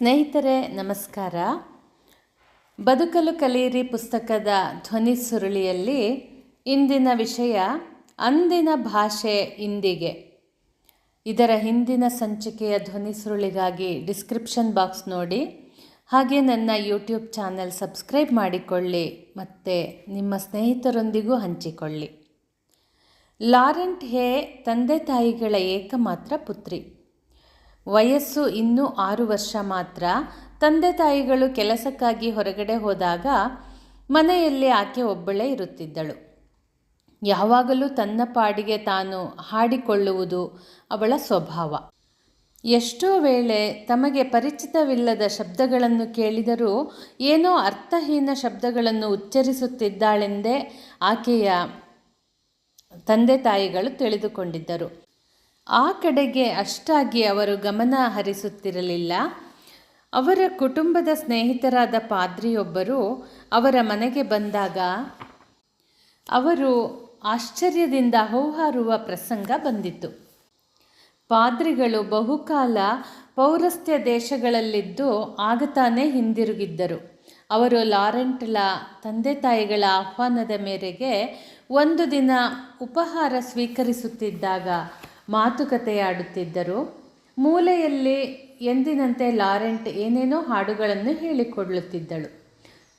ಸ್ನೇಹಿತರೆ, ನಮಸ್ಕಾರ. ಬದುಕಲು ಕಲಿಯಿರಿ ಪುಸ್ತಕದ ಧ್ವನಿ ಸುರುಳಿಯಲ್ಲಿ ಇಂದಿನ ವಿಷಯ, ಅಂದಿನ ಭಾಷೆ ಇಂದಿಗೆ. ಇದರ ಹಿಂದಿನ ಸಂಚಿಕೆಯ ಧ್ವನಿ ಸುರುಳಿಗಾಗಿ ಡಿಸ್ಕ್ರಿಪ್ಷನ್ ಬಾಕ್ಸ್ ನೋಡಿ. ಹಾಗೆ ನನ್ನ ಯೂಟ್ಯೂಬ್ ಚಾನೆಲ್ ಸಬ್ಸ್ಕ್ರೈಬ್ ಮಾಡಿಕೊಳ್ಳಿ, ಮತ್ತು ನಿಮ್ಮ ಸ್ನೇಹಿತರೊಂದಿಗೂ ಹಂಚಿಕೊಳ್ಳಿ. ಲಾರೆಂಟ್ ಹೇ ತಂದೆ ತಾಯಿಗಳ ಏಕಮಾತ್ರ ಪುತ್ರಿ. ವಯಸ್ಸು ಇನ್ನೂ ಆರು ವರ್ಷ ಮಾತ್ರ. ತಂದೆ ತಾಯಿಗಳು ಕೆಲಸಕ್ಕಾಗಿ ಹೊರಗಡೆ ಹೋದಾಗ ಮನೆಯಲ್ಲಿ ಆಕೆ ಒಬ್ಬಳೇ ಇರುತ್ತಿದ್ದಳು. ಯಾವಾಗಲೂ ತನ್ನ ಪಾಡಿಗೆ ತಾನು ಹಾಡಿಕೊಳ್ಳುವುದು ಅವಳ ಸ್ವಭಾವ. ಎಷ್ಟೋ ವೇಳೆ ತಮಗೆ ಪರಿಚಿತವಿಲ್ಲದ ಶಬ್ದಗಳನ್ನು ಕೇಳಿದರೂ ಏನೋ ಅರ್ಥಹೀನ ಶಬ್ದಗಳನ್ನು ಉಚ್ಚರಿಸುತ್ತಿದ್ದಾಳೆಂದೇ ಆಕೆಯ ತಂದೆ ತಾಯಿಗಳು ತಿಳಿದುಕೊಂಡಿದ್ದರು. ಆ ಕಡೆಗೆ ಅಷ್ಟಾಗಿ ಅವರು ಗಮನ ಹರಿಸುತ್ತಿರಲಿಲ್ಲ. ಅವರ ಕುಟುಂಬದ ಸ್ನೇಹಿತರಾದ ಪಾದ್ರಿಯೊಬ್ಬರು ಅವರ ಮನೆಗೆ ಬಂದಾಗ ಅವರು ಆಶ್ಚರ್ಯದಿಂದ ಹೌಹಾರುವ ಪ್ರಸಂಗ ಬಂದಿತು. ಪಾದ್ರಿಗಳು ಬಹುಕಾಲ ಪೌರಸ್ತ್ಯ ದೇಶಗಳಲ್ಲಿದ್ದು ಆಗ ತಾನೇ ಹಿಂದಿರುಗಿದ್ದರು. ಅವರು ಲಾರೆಂಟ್ಲ ತಂದೆ ತಾಯಿಗಳ ಆಹ್ವಾನದ ಮೇರೆಗೆ ಒಂದು ದಿನ ಉಪಹಾರ ಸ್ವೀಕರಿಸುತ್ತಿದ್ದಾಗ ಮಾತುಕತೆಯಾಡುತ್ತಿದ್ದರು. ಮೂಲೆಯಲ್ಲಿ ಎಂದಿನಂತೆ ಲಾರೆಂಟ್ ಏನೇನೋ ಹಾಡುಗಳನ್ನು ಹೇಳಿಕೊಳ್ಳುತ್ತಿದ್ದಳು.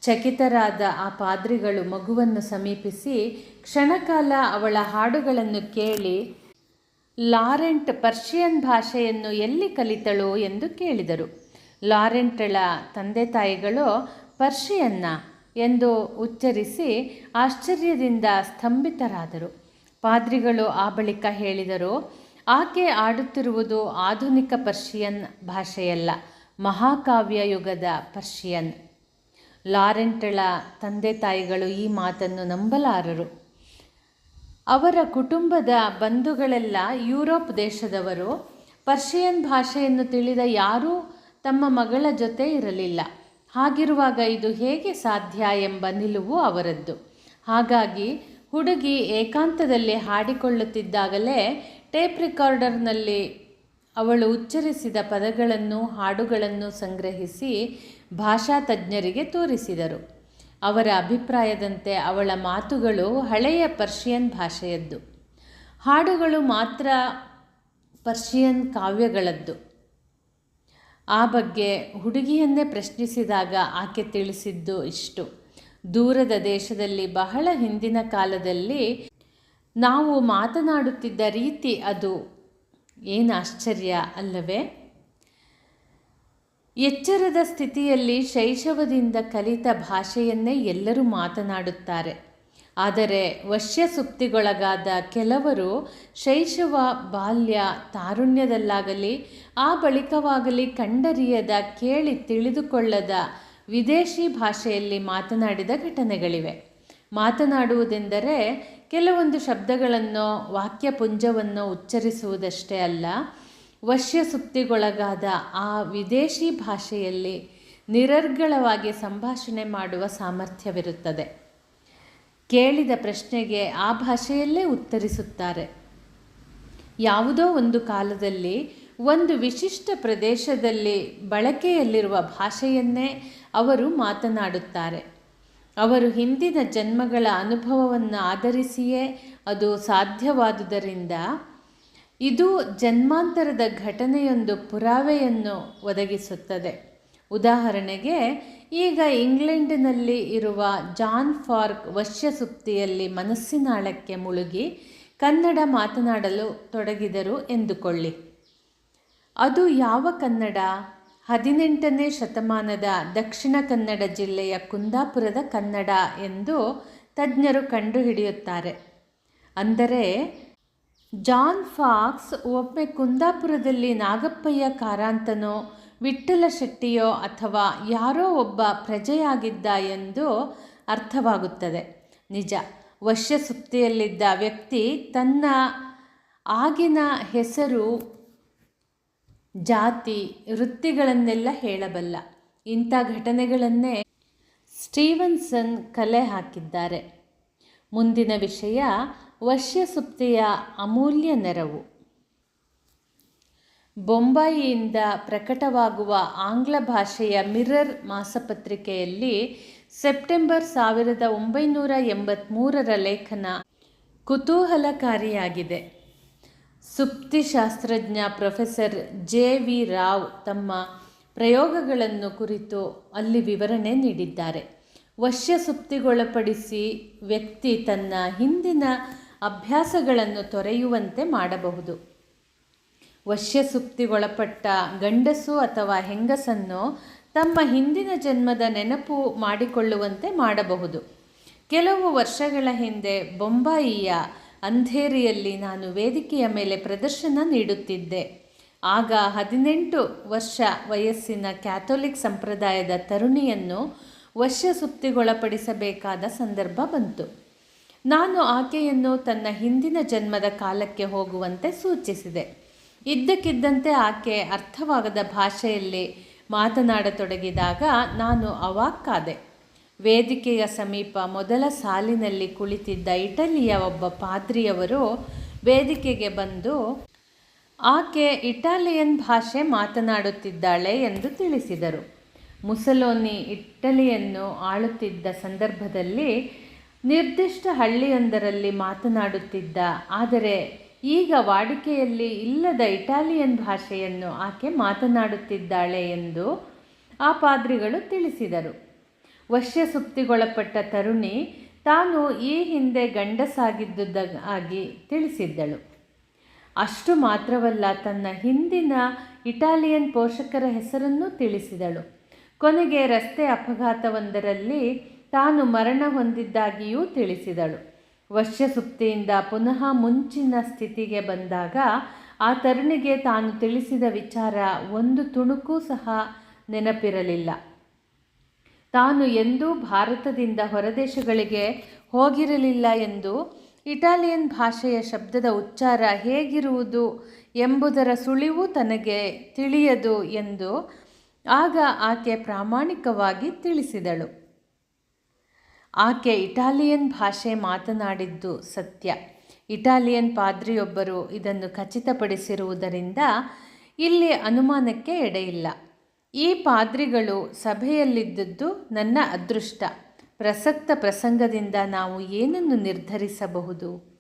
ಚಕಿತರಾದ ಆ ಪಾದ್ರಿಗಳು ಮಗುವನ್ನು ಸಮೀಪಿಸಿ ಕ್ಷಣಕಾಲ ಅವಳ ಹಾಡುಗಳನ್ನು ಕೇಳಿ, ಲಾರೆಂಟ್ ಪರ್ಷಿಯನ್ ಭಾಷೆಯನ್ನು ಎಲ್ಲಿ ಕಲಿತಳು? ಎಂದು ಕೇಳಿದರು. ಲಾರೆಂಟಳ ತಂದೆ ತಾಯಿಗಳು ಪರ್ಷಿಯನ್ನ? ಎಂದು ಉಚ್ಚರಿಸಿ ಆಶ್ಚರ್ಯದಿಂದ ಸ್ತಂಭಿತರಾದರು. ಪಾದ್ರಿಗಳು ಆ ಬಳಿಕ ಹೇಳಿದರು, ಆಕೆ ಆಡುತ್ತಿರುವುದು ಆಧುನಿಕ ಪರ್ಷಿಯನ್ ಭಾಷೆಯಲ್ಲ, ಮಹಾಕಾವ್ಯ ಯುಗದ ಪರ್ಷಿಯನ್. ಲಾರೆಂಟಳ ತಂದೆ ತಾಯಿಗಳು ಈ ಮಾತನ್ನು ನಂಬಲಾರರು. ಅವರ ಕುಟುಂಬದ ಬಂಧುಗಳೆಲ್ಲ ಯುರೋಪ್ ದೇಶದವರು. ಪರ್ಷಿಯನ್ ಭಾಷೆಯನ್ನು ತಿಳಿದ ಯಾರೂ ತಮ್ಮ ಮಗಳ ಜೊತೆ ಇರಲಿಲ್ಲ. ಹಾಗಿರುವಾಗ ಇದು ಹೇಗೆ ಸಾಧ್ಯ ಎಂಬ ನಿಲುವು ಅವರದ್ದು. ಹಾಗಾಗಿ ಹುಡುಗಿ ಏಕಾಂತದಲ್ಲಿ ಹಾಡಿಕೊಳ್ಳುತ್ತಿದ್ದಾಗಲೇ ಟೇಪ್ ರೆಕಾರ್ಡರ್ನಲ್ಲಿ ಅವಳು ಉಚ್ಚರಿಸಿದ ಪದಗಳನ್ನು, ಹಾಡುಗಳನ್ನು ಸಂಗ್ರಹಿಸಿ ಭಾಷಾ ತಜ್ಞರಿಗೆ ತೋರಿಸಿದರು. ಅವರ ಅಭಿಪ್ರಾಯದಂತೆ ಅವಳ ಮಾತುಗಳು ಹಳೆಯ ಪರ್ಷಿಯನ್ ಭಾಷೆಯದ್ದು. ಹಾಡುಗಳು ಮಾತ್ರ ಪರ್ಷಿಯನ್ ಕಾವ್ಯಗಳದ್ದು. ಆ ಬಗ್ಗೆ ಹುಡುಗಿಯನ್ನೇ ಪ್ರಶ್ನಿಸಿದಾಗ ಆಕೆ ತಿಳಿಸಿದ್ದು ಇಷ್ಟು. ದೂರದ ದೇಶದಲ್ಲಿ ಬಹಳ ಹಿಂದಿನ ಕಾಲದಲ್ಲಿ ನಾವು ಮಾತನಾಡುತ್ತಿದ್ದ ರೀತಿ ಅದು. ಏನು ಆಶ್ಚರ್ಯ ಅಲ್ಲವೇ? ಎಚ್ಚರದ ಸ್ಥಿತಿಯಲ್ಲಿ ಶೈಶವದಿಂದ ಕಲಿತ ಭಾಷೆಯನ್ನೇ ಎಲ್ಲರೂ ಮಾತನಾಡುತ್ತಾರೆ. ಆದರೆ ವಶ್ಯ ಸುಪ್ತಿಗೊಳಗಾದ ಕೆಲವರು ಶೈಶವ, ಬಾಲ್ಯ ತಾರುಣ್ಯದಲ್ಲಾಗಲಿ, ಆ ಬಳಿಕವಾಗಲಿ ಕಂಡರಿಯದ ಕೇಳಿ ತಿಳಿದುಕೊಳ್ಳದ ವಿದೇಶಿ ಭಾಷೆಯಲ್ಲಿ ಮಾತನಾಡಿದ ಘಟನೆಗಳಿವೆ. ಮಾತನಾಡುವುದೆಂದರೆ ಕೆಲವೊಂದು ಶಬ್ದಗಳನ್ನು, ವಾಕ್ಯಪುಂಜವನ್ನು ಉಚ್ಚರಿಸುವುದಷ್ಟೇ ಅಲ್ಲ, ವಶ್ಯ ಸುಪ್ತಿಗೊಳಗಾದ ಆ ವಿದೇಶಿ ಭಾಷೆಯಲ್ಲಿ ನಿರರ್ಗಳವಾಗಿ ಸಂಭಾಷಣೆ ಮಾಡುವ ಸಾಮರ್ಥ್ಯವಿರುತ್ತದೆ. ಕೇಳಿದ ಪ್ರಶ್ನೆಗೆ ಆ ಭಾಷೆಯಲ್ಲೇ ಉತ್ತರಿಸುತ್ತಾರೆ. ಯಾವುದೋ ಒಂದು ಕಾಲದಲ್ಲಿ ಒಂದು ವಿಶಿಷ್ಟ ಪ್ರದೇಶದಲ್ಲಿ ಬಳಕೆಯಲ್ಲಿರುವ ಭಾಷೆಯನ್ನೇ ಅವರು ಮಾತನಾಡುತ್ತಾರೆ. ಅವರು ಹಿಂದಿನ ಜನ್ಮಗಳ ಅನುಭವವನ್ನು ಆಧರಿಸಿಯೇ ಅದು ಸಾಧ್ಯವಾದುದರಿಂದ ಇದು ಜನ್ಮಾಂತರದ ಘಟನೆಯೊಂದು ಪುರಾವೆಯನ್ನು ಒದಗಿಸುತ್ತದೆ. ಉದಾಹರಣೆಗೆ, ಈಗ ಇಂಗ್ಲೆಂಡಿನಲ್ಲಿ ಇರುವ ಜಾನ್ ಫಾರ್ಕ್ ವಶ್ಯಸುಪ್ತಿಯಲ್ಲಿ ಮನಸ್ಸಿನಾಳಕ್ಕೆ ಮುಳುಗಿ ಕನ್ನಡ ಮಾತನಾಡಲು ತೊಡಗಿದರು ಎಂದುಕೊಳ್ಳಿ. ಅದು ಯಾವ ಕನ್ನಡ? ಹದಿನೆಂಟನೇ ಶತಮಾನದ ದಕ್ಷಿಣ ಕನ್ನಡ ಜಿಲ್ಲೆಯ ಕುಂದಾಪುರದ ಕನ್ನಡ ಎಂದು ತಜ್ಞರು ಕಂಡುಹಿಡಿಯುತ್ತಾರೆ. ಅಂದರೆ, ಜಾನ್ ಫಾಕ್ಸ್ ಒಮ್ಮೆ ಕುಂದಾಪುರದಲ್ಲಿ ನಾಗಪ್ಪಯ್ಯ ಕಾರಾಂತನೋ, ವಿಠ್ಠಲ ಶೆಟ್ಟಿಯೋ ಅಥವಾ ಯಾರೋ ಒಬ್ಬ ಪ್ರಜೆಯಾಗಿದ್ದ ಎಂದು ಅರ್ಥವಾಗುತ್ತದೆ. ನಿಜ ವಶ್ಯ ಸುತ್ತಿಯಲ್ಲಿದ್ದ ವ್ಯಕ್ತಿ ತನ್ನ ಆಗಿನ ಹೆಸರು ಜಾತಿ ವೃತ್ತಿಗಳನ್ನೆಲ್ಲ ಹೇಳಬಲ್ಲ. ಇಂಥ ಘಟನೆಗಳನ್ನೇ ಸ್ಟೀವನ್ಸನ್ ಕಲೆ ಹಾಕಿದ್ದಾರೆ. ಮುಂದಿನ ವಿಷಯ ವಶ್ಯಸುಪ್ತಿಯ ಅಮೂಲ್ಯ ನೆರವು. ಬೊಂಬಾಯಿಯಿಂದ ಪ್ರಕಟವಾಗುವ ಆಂಗ್ಲ ಭಾಷೆಯ ಮಿರರ್ ಮಾಸಪತ್ರಿಕೆಯಲ್ಲಿ ಸೆಪ್ಟೆಂಬರ್ ಸಾವಿರದ ಒಂಬೈನೂರ ಎಂಬತ್ತ್ಮೂರರ ಲೇಖನ ಕುತೂಹಲಕಾರಿಯಾಗಿದೆ. ಸುಪ್ತಿಶಾಸ್ತ್ರಜ್ಞ ಪ್ರೊಫೆಸರ್ ಜೆ ವಿ ರಾವ್ ತಮ್ಮ ಪ್ರಯೋಗಗಳನ್ನು ಕುರಿತು ಅಲ್ಲಿ ವಿವರಣೆ ನೀಡಿದ್ದಾರೆ. ವಶ್ಯ ಸುಪ್ತಿಗೊಳಪಡಿಸಿ ವ್ಯಕ್ತಿ ತನ್ನ ಹಿಂದಿನ ಅಭ್ಯಾಸಗಳನ್ನು ತೊರೆಯುವಂತೆ ಮಾಡಬಹುದು. ವಶ್ಯ ಸುಪ್ತಿಗೊಳಪಟ್ಟ ಗಂಡಸು ಅಥವಾ ಹೆಂಗಸನ್ನು ತಮ್ಮ ಹಿಂದಿನ ಜನ್ಮದ ನೆನಪು ಮಾಡಿಕೊಳ್ಳುವಂತೆ ಮಾಡಬಹುದು. ಕೆಲವು ವರ್ಷಗಳ ಹಿಂದೆ ಬೊಂಬಾಯಿಯ ಅಂಧೇರಿಯಲ್ಲಿ ನಾನು ವೇದಿಕೆಯ ಮೇಲೆ ಪ್ರದರ್ಶನ ನೀಡುತ್ತಿದ್ದೆ. ಆಗ ಹದಿನೆಂಟು ವರ್ಷ ವಯಸ್ಸಿನ ಕ್ಯಾಥೋಲಿಕ್ ಸಂಪ್ರದಾಯದ ತರುಣಿಯನ್ನು ವಶ್ಯ ಸುಪ್ತಿಗೊಳಪಡಿಸಬೇಕಾದ ಸಂದರ್ಭ ಬಂತು. ನಾನು ಆಕೆಯನ್ನು ತನ್ನ ಹಿಂದಿನ ಜನ್ಮದ ಕಾಲಕ್ಕೆ ಹೋಗುವಂತೆ ಸೂಚಿಸಿದೆ. ಇದ್ದಕ್ಕಿದ್ದಂತೆ ಆಕೆ ಅರ್ಥವಾಗದ ಭಾಷೆಯಲ್ಲಿ ಮಾತನಾಡತೊಡಗಿದಾಗ ನಾನು ಅವಾಕ್ಕಾದೆ. ವೇದಿಕೆಯ ಸಮೀಪ ಮೊದಲ ಸಾಲಿನಲ್ಲಿ ಕುಳಿತಿದ್ದ ಇಟಲಿಯ ಒಬ್ಬ ಪಾದ್ರಿಯವರು ವೇದಿಕೆಗೆ ಬಂದು, ಆಕೆ ಇಟಾಲಿಯನ್ ಭಾಷೆ ಮಾತನಾಡುತ್ತಿದ್ದಾಳೆ ಎಂದು ತಿಳಿಸಿದರು. ಮುಸಲೋನಿ ಇಟಲಿಯನ್ನು ಆಳುತ್ತಿದ್ದ ಸಂದರ್ಭದಲ್ಲಿ ನಿರ್ದಿಷ್ಟ ಹಳ್ಳಿಯೊಂದರಲ್ಲಿ ಮಾತನಾಡುತ್ತಿದ್ದ. ಆದರೆ ಈಗ ವಾಡಿಕೆಯಲ್ಲಿ ಇಲ್ಲದ ಇಟಾಲಿಯನ್ ಭಾಷೆಯನ್ನು ಆಕೆ ಮಾತನಾಡುತ್ತಿದ್ದಾಳೆ ಎಂದು ಆ ಪಾದ್ರಿಗಳು ತಿಳಿಸಿದರು. ವಶ್ಯ ಸುಪ್ತಿಗೊಳಪಟ್ಟ ತರುಣಿ ತಾನು ಈ ಹಿಂದೆ ಗಂಡಸಾಗಿದ್ದುದಾಗಿ ತಿಳಿಸಿದ್ದಳು. ಅಷ್ಟು ಮಾತ್ರವಲ್ಲ ತನ್ನ ಹಿಂದಿನ ಇಟಾಲಿಯನ್ ಪೋಷಕರ ಹೆಸರನ್ನೂ ತಿಳಿಸಿದಳು. ಕೊನೆಗೆ ರಸ್ತೆ ಅಪಘಾತವೊಂದರಲ್ಲಿ ತಾನು ಮರಣ ಹೊಂದಿದ್ದಾಗಿಯೂ ತಿಳಿಸಿದಳು. ವಶ್ಯ ಸುಪ್ತಿಯಿಂದ ಪುನಃ ಮುಂಚಿನ ಸ್ಥಿತಿಗೆ ಬಂದಾಗ ಆ ತರುಣಿಗೆ ತಾನು ತಿಳಿಸಿದ ವಿಚಾರ ಒಂದು ತುಣುಕು ಸಹ ನೆನಪಿರಲಿಲ್ಲ. ತಾನು ಎಂದೂ ಭಾರತದಿಂದ ಹೊರದೇಶಗಳಿಗೆ ಹೋಗಿರಲಿಲ್ಲ ಎಂದು ಇಟಾಲಿಯನ್ ಭಾಷೆಯ ಶಬ್ದದ ಉಚ್ಚಾರ ಹೇಗಿರುವುದು ಎಂಬುದರ ಸುಳಿವು ತನಗೆ ತಿಳಿಯದು ಎಂದು ಆಗ ಆಕೆ ಪ್ರಾಮಾಣಿಕವಾಗಿ ತಿಳಿಸಿದಳು. ಆಕೆ ಇಟಾಲಿಯನ್ ಭಾಷೆ ಮಾತನಾಡಿದ್ದು ಸತ್ಯ. ಇಟಾಲಿಯನ್ ಪಾದ್ರಿಯೊಬ್ಬರು ಇದನ್ನು ಖಚಿತಪಡಿಸಿರುವುದರಿಂದ ಇಲ್ಲಿ ಅನುಮಾನಕ್ಕೆ ಎಡೆಯಿಲ್ಲ. ಈ ಪಾದ್ರಿಗಳು ಸಭೆಯಲ್ಲಿದ್ದದ್ದು ನನ್ನ ಅದೃಷ್ಟ. ಪ್ರಸಕ್ತ ಪ್ರಸಂಗದಿಂದ ನಾವು ಏನನ್ನು ನಿರ್ಧರಿಸಬಹುದು?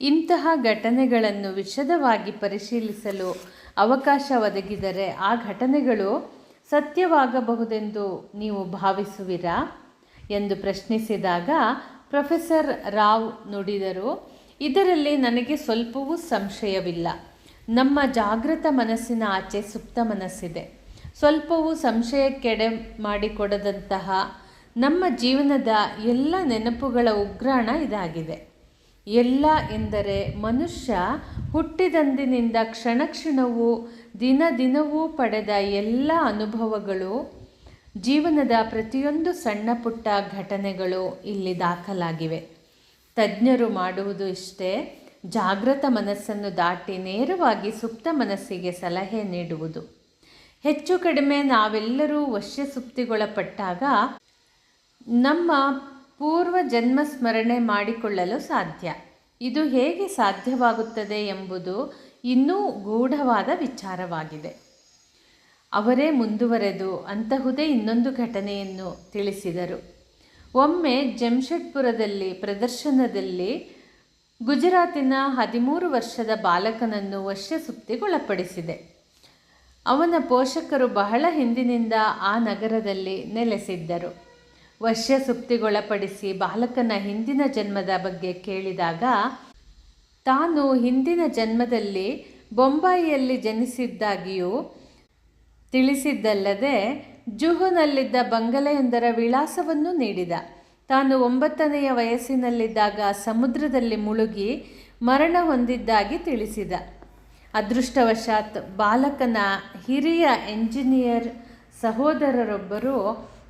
ಇಂತಹ ಘಟನೆಗಳನ್ನು ವಿಶದವಾಗಿ ಪರಿಶೀಲಿಸಲು ಅವಕಾಶ ಒದಗಿದರೆ ಆ ಘಟನೆಗಳು ಸತ್ಯವಾಗಬಹುದೆಂದು ನೀವು ಭಾವಿಸುವಿರಾ? ಎಂದು ಪ್ರಶ್ನಿಸಿದಾಗ ಪ್ರೊಫೆಸರ್ ರಾವ್ ನುಡಿದರು, ಇದರಲ್ಲಿ ನನಗೆ ಸ್ವಲ್ಪವೂ ಸಂಶಯವಿಲ್ಲ. ನಮ್ಮ ಜಾಗೃತ ಮನಸ್ಸಿನ ಆಚೆ ಸುಪ್ತ ಮನಸ್ಸಿದೆ. ಸ್ವಲ್ಪವೂ ಸಂಶಯಕ್ಕೆಡೆ ಮಾಡಿಕೊಡದಂತಹ ನಮ್ಮ ಜೀವನದ ಎಲ್ಲ ನೆನಪುಗಳ ಉಗ್ರಾಣ ಇದಾಗಿದೆ. ಎಲ್ಲ ಎಂದರೆ ಮನುಷ್ಯ ಹುಟ್ಟಿದಂದಿನಿಂದ ಕ್ಷಣ ಕ್ಷಣವೂ ದಿನ ದಿನವೂ ಪಡೆದ ಎಲ್ಲ ಅನುಭವಗಳು, ಜೀವನದ ಪ್ರತಿಯೊಂದು ಸಣ್ಣ ಪುಟ್ಟ ಘಟನೆಗಳು ಇಲ್ಲಿ ದಾಖಲಾಗಿವೆ. ತಜ್ಞರು ಮಾಡುವುದು ಇಷ್ಟೇ ಜಾಗೃತ ಮನಸ್ಸನ್ನು ದಾಟಿ ನೇರವಾಗಿ ಸುಪ್ತ ಮನಸ್ಸಿಗೆ ಸಲಹೆ ನೀಡುವುದು. ಹೆಚ್ಚು ಕಡಿಮೆ ನಾವೆಲ್ಲರೂ ವಶ್ಯ ಸುಪ್ತಿಗೊಳಪಟ್ಟಾಗ ನಮ್ಮ ಪೂರ್ವ ಜನ್ಮ ಸ್ಮರಣೆ ಮಾಡಿಕೊಳ್ಳಲು ಸಾಧ್ಯ. ಇದು ಹೇಗೆ ಸಾಧ್ಯವಾಗುತ್ತದೆ ಎಂಬುದು ಇನ್ನೂ ಗೂಢವಾದ ವಿಚಾರವಾಗಿದೆ. ಅವರೇ ಮುಂದುವರೆದು ಅಂತಹುದೇ ಇನ್ನೊಂದು ಘಟನೆಯನ್ನು ತಿಳಿಸಿದರು. ಒಮ್ಮೆ ಜಮ್ಷೆಡ್ಪುರದಲ್ಲಿ ಪ್ರದರ್ಶನದಲ್ಲಿ ಗುಜರಾತಿನ ಹದಿಮೂರು ವರ್ಷದ ಬಾಲಕನನ್ನು ವಶ್ಯ ಸುಪ್ತಿಗೊಳಪಡಿಸಿದೆ ಅವನ ಪೋಷಕರು ಬಹಳ ಹಿಂದಿನಿಂದ ಆ ನಗರದಲ್ಲಿ ನೆಲೆಸಿದ್ದರು. ವಶ್ಯ ಸುಪ್ತಿಗೊಳಪಡಿಸಿ ಬಾಲಕನ ಹಿಂದಿನ ಜನ್ಮದ ಬಗ್ಗೆ ಕೇಳಿದಾಗ, ತಾನು ಹಿಂದಿನ ಜನ್ಮದಲ್ಲಿ ಬೊಂಬಾಯಿಯಲ್ಲಿ ಜನಿಸಿದ್ದಾಗಿಯೂ ತಿಳಿಸಿದ್ದಲ್ಲದೆ ಜುಹುನಲ್ಲಿದ್ದ ಬಂಗಲೆಯೊಂದರ ವಿಳಾಸವನ್ನು ನೀಡಿದ. ತಾನು ಒಂಬತ್ತನೆಯ ವಯಸ್ಸಿನಲ್ಲಿದ್ದಾಗ ಸಮುದ್ರದಲ್ಲಿ ಮುಳುಗಿ ಮರಣ ಹೊಂದಿದ್ದಾಗಿ ತಿಳಿಸಿದ. ಅದೃಷ್ಟವಶಾತ್ ಬಾಲಕನ ಹಿರಿಯ ಎಂಜಿನಿಯರ್ ಸಹೋದರರೊಬ್ಬರು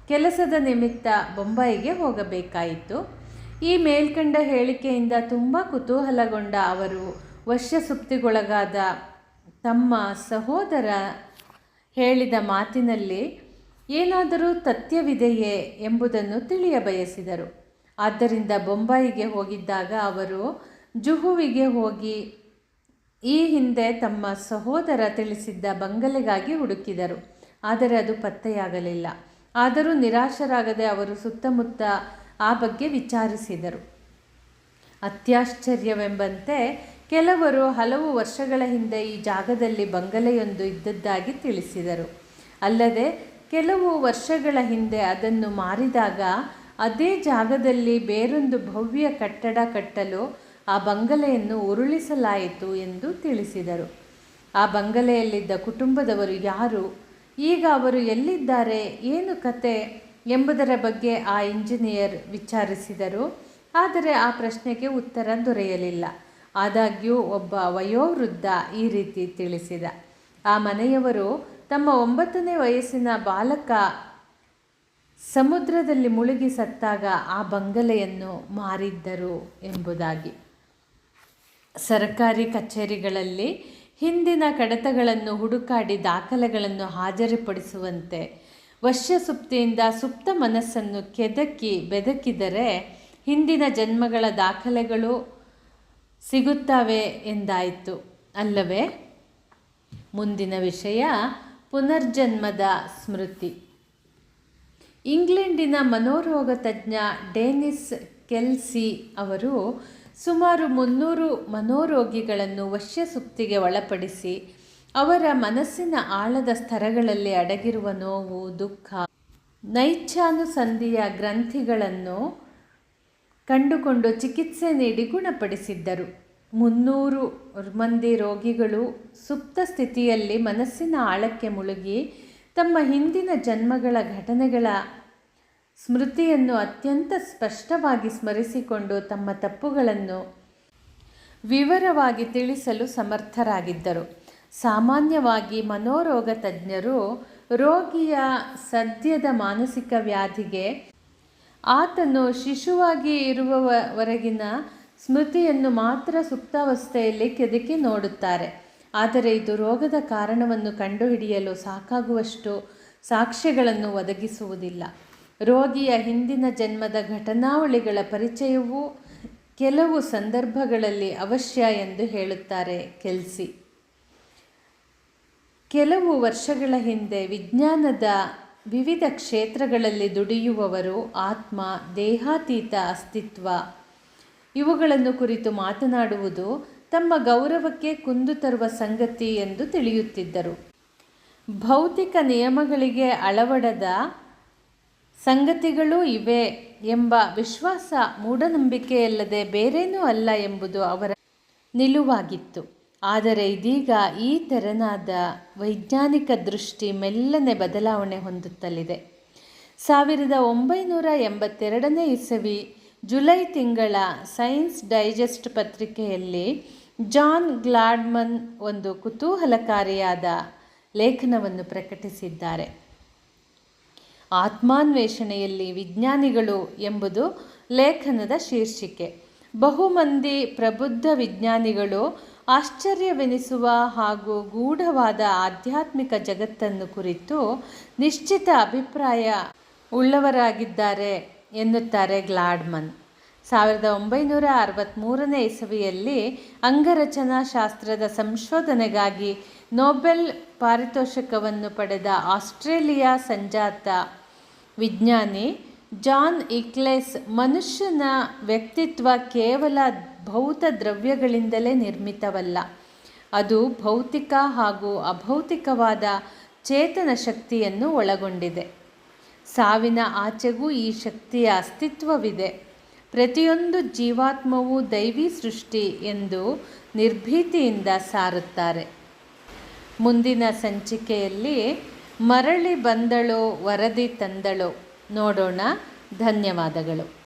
ಕೆಲಸದ ನಿಮಿತ್ತ ಬೊಂಬಾಯಿಗೆ ಹೋಗಬೇಕಾಯಿತು. ಈ ಮೇಲ್ಕಂಡ ಹೇಳಿಕೆಯಿಂದ ತುಂಬ ಕುತೂಹಲಗೊಂಡ ಅವರು ವರ್ಷ ಸುಪ್ತಿಗೊಳಗಾದ ತಮ್ಮ ಸಹೋದರ ಹೇಳಿದ ಮಾತಿನಲ್ಲಿ ಏನಾದರೂ ತಥ್ಯವಿದೆಯೇ ಎಂಬುದನ್ನು ತಿಳಿಯ ಬಯಸಿದರು ಆದ್ದರಿಂದ ಬೊಂಬಾಯಿಗೆ ಹೋಗಿದ್ದಾಗ ಅವರು ಜುಹುವಿಗೆ ಹೋಗಿ ಈ ಹಿಂದೆ ತಮ್ಮ ಸಹೋದರ ತಿಳಿಸಿದ್ದ ಬಂಗಲೆಗಾಗಿ ಹುಡುಕಿದರು. ಆದರೆ ಅದು ಪತ್ತೆಯಾಗಲಿಲ್ಲ. ಆದರೂ ನಿರಾಶರಾಗದೆ ಅವರು ಸುತ್ತಮುತ್ತ ಆ ಬಗ್ಗೆ ವಿಚಾರಿಸಿದರು. ಅತ್ಯಾಶ್ಚರ್ಯವೆಂಬಂತೆ ಕೆಲವರು ಹಲವು ವರ್ಷಗಳ ಹಿಂದೆ ಈ ಜಾಗದಲ್ಲಿ ಬಂಗಲೆಯೊಂದು ಇದ್ದದ್ದಾಗಿ ತಿಳಿಸಿದರು. ಅಲ್ಲದೆ ಕೆಲವು ವರ್ಷಗಳ ಹಿಂದೆ ಅದನ್ನು ಮಾರಿದಾಗ ಅದೇ ಜಾಗದಲ್ಲಿ ಬೇರೊಂದು ಭವ್ಯ ಕಟ್ಟಡ ಕಟ್ಟಲು ಆ ಬಂಗಲೆಯನ್ನು ಉರುಳಿಸಲಾಯಿತು ಎಂದು ತಿಳಿಸಿದರು. ಆ ಬಂಗಲೆಯಲ್ಲಿದ್ದ ಕುಟುಂಬದವರು ಯಾರು? ಈಗ ಅವರು ಎಲ್ಲಿದ್ದಾರೆ? ಏನು ಕತೆ? ಎಂಬುದರ ಬಗ್ಗೆ ಆ ಇಂಜಿನಿಯರ್ ವಿಚಾರಿಸಿದರು. ಆದರೆ ಆ ಪ್ರಶ್ನೆಗೆ ಉತ್ತರ ದೊರೆಯಲಿಲ್ಲ. ಆದಾಗ್ಯೂ ಒಬ್ಬ ವಯೋವೃದ್ಧ ಈ ರೀತಿ ತಿಳಿಸಿದ. ಆ ಮನೆಯವರು ತಮ್ಮ ಒಂಬತ್ತನೇ ವಯಸ್ಸಿನ ಬಾಲಕ ಸಮುದ್ರದಲ್ಲಿ ಮುಳುಗಿ ಸತ್ತಾಗ ಆ ಬಂಗಲೆಯನ್ನು ಮಾರಿದ್ದರು ಎಂಬುದಾಗಿ. ಸರ್ಕಾರಿ ಕಚೇರಿಗಳಲ್ಲಿ ಹಿಂದಿನ ಕಡತಗಳನ್ನು ಹುಡುಕಾಡಿ ದಾಖಲೆಗಳನ್ನು ಹಾಜರುಪಡಿಸುವಂತೆ ವಶ್ಯಸುಪ್ತಿಯಿಂದ ಸುಪ್ತ ಮನಸ್ಸನ್ನು ಕೆದಕಿ ಬೆದಕಿದರೆ ಹಿಂದಿನ ಜನ್ಮಗಳ ದಾಖಲೆಗಳು ಸಿಗುತ್ತವೆ ಎಂದಾಯಿತು. ಅಲ್ಲವೇ, ಮುಂದಿನ ವಿಷಯ ಪುನರ್ಜನ್ಮದ ಸ್ಮೃತಿ. ಇಂಗ್ಲೆಂಡಿನ ಮನೋರೋಗ ತಜ್ಞ ಡೇನಿಸ್ ಕೆಲ್ಸಿ ಅವರು ಸುಮಾರು ಮುನ್ನೂರು ಮನೋರೋಗಿಗಳನ್ನು ವಶ್ಯಸುಪ್ತಿಗೆ ಒಳಪಡಿಸಿ, ಅವರ ಮನಸ್ಸಿನ ಆಳದ ಸ್ತರಗಳಲ್ಲಿ ಅಡಗಿರುವ ನೋವು, ದುಃಖ, ನೈಚ್ಛಾನುಸಂಧಿಯ ಗ್ರಂಥಿಗಳನ್ನು ಕಂಡುಕೊಂಡು ಚಿಕಿತ್ಸೆ ನೀಡಿ ಗುಣಪಡಿಸಿದ್ದರು. ಮುನ್ನೂರು ಮಂದಿ ರೋಗಿಗಳು ಸುಪ್ತ ಸ್ಥಿತಿಯಲ್ಲಿ ಮನಸ್ಸಿನ ಆಳಕ್ಕೆ ಮುಳುಗಿ ತಮ್ಮ ಹಿಂದಿನ ಜನ್ಮಗಳ ಘಟನೆಗಳ ಸ್ಮೃತಿಯನ್ನು ಅತ್ಯಂತ ಸ್ಪಷ್ಟವಾಗಿ ಸ್ಮರಿಸಿಕೊಂಡು ತಮ್ಮ ತಪ್ಪುಗಳನ್ನು ವಿವರವಾಗಿ ತಿಳಿಸಲು ಸಮರ್ಥರಾಗಿದ್ದರು. ಸಾಮಾನ್ಯವಾಗಿ ಮನೋರೋಗ ತಜ್ಞರು ರೋಗಿಯ ಸದ್ಯದ ಮಾನಸಿಕ ವ್ಯಾಧಿಗೆ ಆತನು ಶಿಶುವಾಗಿ ಇರುವವರೆಗಿನ ಸ್ಮೃತಿಯನ್ನು ಮಾತ್ರ ಸುಪ್ತಾವಸ್ಥೆಯಲ್ಲಿ ಕೆದಕಿ ನೋಡುತ್ತಾರೆ. ಆದರೆ ಇದು ರೋಗದ ಕಾರಣವನ್ನು ಕಂಡುಹಿಡಿಯಲು ಸಾಕಾಗುವಷ್ಟು ಸಾಕ್ಷ್ಯಗಳನ್ನು ಒದಗಿಸುವುದಿಲ್ಲ. ರೋಗಿಯ ಹಿಂದಿನ ಜನ್ಮದ ಘಟನಾವಳಿಗಳ ಪರಿಚಯವೂ ಕೆಲವು ಸಂದರ್ಭಗಳಲ್ಲಿ ಅವಶ್ಯ ಎಂದು ಹೇಳುತ್ತಾರೆ ಕೆಲ್ಸಿ. ಕೆಲವು ವರ್ಷಗಳ ಹಿಂದೆ ವಿಜ್ಞಾನದ ವಿವಿಧ ಕ್ಷೇತ್ರಗಳಲ್ಲಿ ದುಡಿಯುವವರು ಆತ್ಮ, ದೇಹಾತೀತ ಅಸ್ತಿತ್ವ ಇವುಗಳನ್ನು ಕುರಿತು ಮಾತನಾಡುವುದು ತಮ್ಮ ಗೌರವಕ್ಕೆ ಕುಂದು ತರುವ ಸಂಗತಿ ಎಂದು ತಿಳಿಯುತ್ತಿದ್ದರು. ಭೌತಿಕ ನಿಯಮಗಳಿಗೆ ಅಳವಡದ ಸಂಗತಿಗಳೂ ಇವೆ ಎಂಬ ವಿಶ್ವಾಸ ಮೂಢನಂಬಿಕೆಯಲ್ಲದೆ ಬೇರೇನೂ ಅಲ್ಲ ಎಂಬುದು ಅವರ ನಿಲುವಾಗಿತ್ತು. ಆದರೆ ಇದೀಗ ಈ ತೆರನಾದ ವೈಜ್ಞಾನಿಕ ದೃಷ್ಟಿ ಮೆಲ್ಲನೆ ಬದಲಾವಣೆ ಹೊಂದುತ್ತಲಿದೆ. ಸಾವಿರದ ಒಂಬೈನೂರ ಎಂಬತ್ತೆರಡನೇ ಇಸವಿ ಜುಲೈ ತಿಂಗಳ ಸೈನ್ಸ್ ಡೈಜೆಸ್ಟ್ ಪತ್ರಿಕೆಯಲ್ಲಿ ಜಾನ್ ಗ್ಲಾಡ್ಮನ್ ಒಂದು ಕುತೂಹಲಕಾರಿಯಾದ ಲೇಖನವನ್ನು ಪ್ರಕಟಿಸಿದ್ದಾರೆ. ಆತ್ಮಾನ್ವೇಷಣೆಯಲ್ಲಿ ವಿಜ್ಞಾನಿಗಳು ಎಂಬುದು ಲೇಖನದ ಶೀರ್ಷಿಕೆ. ಬಹುಮಂದಿ ಪ್ರಬುದ್ಧ ವಿಜ್ಞಾನಿಗಳು ಆಶ್ಚರ್ಯವೆನಿಸುವ ಹಾಗೂ ಗೂಢವಾದ ಆಧ್ಯಾತ್ಮಿಕ ಜಗತ್ತನ್ನು ಕುರಿತು ನಿಶ್ಚಿತ ಅಭಿಪ್ರಾಯ ಉಳ್ಳವರಾಗಿದ್ದಾರೆ. ಎನ್ನುತ್ತಾರೆ ಗ್ಲಾಡ್ಮನ್. ಸಾವಿರದ ಒಂಬೈನೂರ ಅರವತ್ತ್ಮೂರನೇ ಇಸವಿಯಲ್ಲಿ ಅಂಗರಚನಾ ಶಾಸ್ತ್ರದ ಸಂಶೋಧನೆಗಾಗಿ ನೊಬೆಲ್ ಪಾರಿತೋಷಕವನ್ನು ಪಡೆದ ಆಸ್ಟ್ರೇಲಿಯಾ ಸಂಜಾತ ವಿಜ್ಞಾನಿ ಜಾನ್ ಇಕ್ಲೆಸ್ ಮನುಷ್ಯನ ವ್ಯಕ್ತಿತ್ವ ಕೇವಲ ಭೌತ ದ್ರವ್ಯಗಳಿಂದಲೇ ನಿರ್ಮಿತವಲ್ಲ, ಅದು ಭೌತಿಕ ಹಾಗೂ ಅಭೌತಿಕವಾದ ಚೇತನ ಶಕ್ತಿಯನ್ನು ಒಳಗೊಂಡಿದೆ. ಸಾವಿನ ಆಚೆಗೂ ಈ ಶಕ್ತಿಯ ಅಸ್ತಿತ್ವವಿದೆ. ಪ್ರತಿಯೊಂದು ಜೀವಾತ್ಮವೂ ದೈವಿ ಸೃಷ್ಟಿ ಎಂದು ನಿರ್ಭೀತಿಯಿಂದ ಸಾರುತ್ತಾರೆ. ಮುಂದಿನ ಸಂಚಿಕೆಯಲ್ಲಿ ಮರಳಿ ಬಂದಳೋ ವರದಿ ತಂದಳೋ ನೋಡೋಣ. ಧನ್ಯವಾದಗಳು.